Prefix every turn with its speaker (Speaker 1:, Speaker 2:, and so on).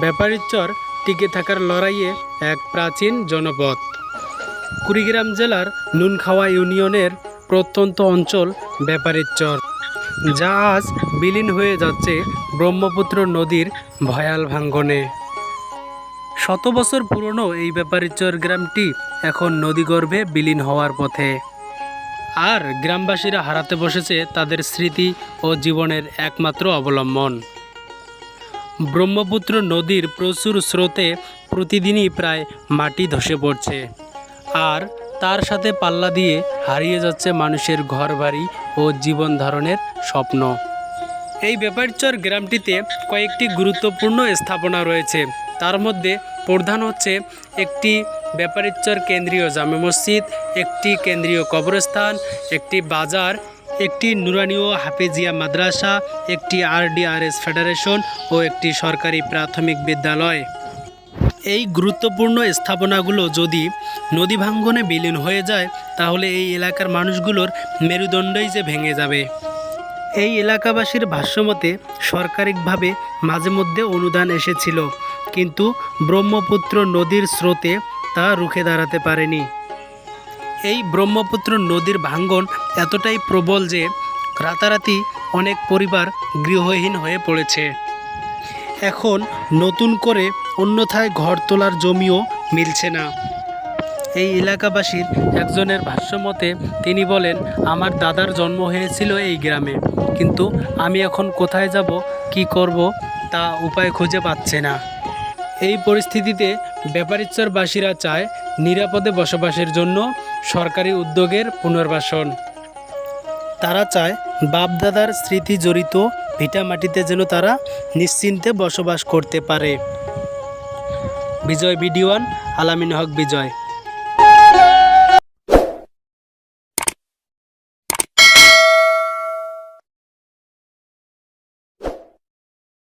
Speaker 1: ব্যাপারীচর টিকে থাকার লড়াইয়ে এক প্রাচীন জনপদ। কুড়িগ্রাম জেলার নুনখাওয়া ইউনিয়নের প্রত্যন্ত অঞ্চল ব্যাপারীচর যা আজ বিলীন হয়ে যাচ্ছে ব্রহ্মপুত্র নদীর ভয়াল ভাঙ্গনে। শত বছর পুরনো এই ব্যাপারীচর গ্রামটি এখন নদীগর্ভে বিলীন হওয়ার পথে। আর গ্রামবাসীরা হারাতে বসেছে তাদের স্মৃতি ও জীবনের একমাত্র অবলম্বন। ব্রহ্মপুত্র নদীর প্রচুর স্রোতে প্রতিদিনই প্রায় মাটি ধসে পড়ছে। আর তার সাথে পাল্লা দিয়ে হারিয়ে যাচ্ছে মানুষের ঘরবাড়ি ও জীবন ধারণের স্বপ্ন। এই ব্যাপারচর গ্রামটিতে কয়েকটি গুরুত্বপূর্ণ স্থাপনা রয়েছে। তার মধ্যে প্রধান হচ্ছে একটি ব্যাপারীচর কেন্দ্রীয় জামে মসজিদ, একটি কেন্দ্রীয় কবরস্থান, একটি বাজার একটি নুরানীয় হাফেজিয়া মাদ্রাসা, একটি আরডিআরএস ফেডারেশন ও একটি সরকারি প্রাথমিক বিদ্যালয়। এই গুরুত্বপূর্ণ স্থাপনাগুলো যদি নদী ভাঙ্গনে বিলীন হয়ে যায়, তাহলে এই এলাকার মানুষগুলোর মেরুদণ্ডই যে ভেঙে যাবে। এই এলাকাবাসীর ভাষ্যমতে, সরকারিকভাবে মাঝে মধ্যে অনুদান এসেছিল, কিন্তু ব্রহ্মপুত্র নদীর স্রোতে তা রুখে দাঁড়াতে পারেনি। এই ব্রহ্মপুত্র নদীর ভাঙ্গন এতটাই প্রবল যে রাতারাতি অনেক পরিবার গৃহহীন হয়ে পড়েছে। এখন নতুন করে অন্যথায় ঘর তোলার জমিও মিলছে না। এই এলাকাবাসীর একজনের ভাষ্যমতে তিনি বলেন, আমার দাদার জন্ম হয়েছিল এই গ্রামে, কিন্তু আমি এখন কোথায় যাব, কি করব, তা উপায় খুঁজে পাচ্ছে না। এই পরিস্থিতিতে ব্যাপারীচরবাসীরা চায় নিরাপদে বসবাসের জন্য সরকারি উদ্যোগের পুনর্বাসন। তারা চায় বাপদাদার স্মৃতি জড়িত ভিটা মাটিতে যেন তারা নিশ্চিন্তে বসবাস করতে পারে। বিজয় বিডিওয়ান, আলামিন হক বিজয়।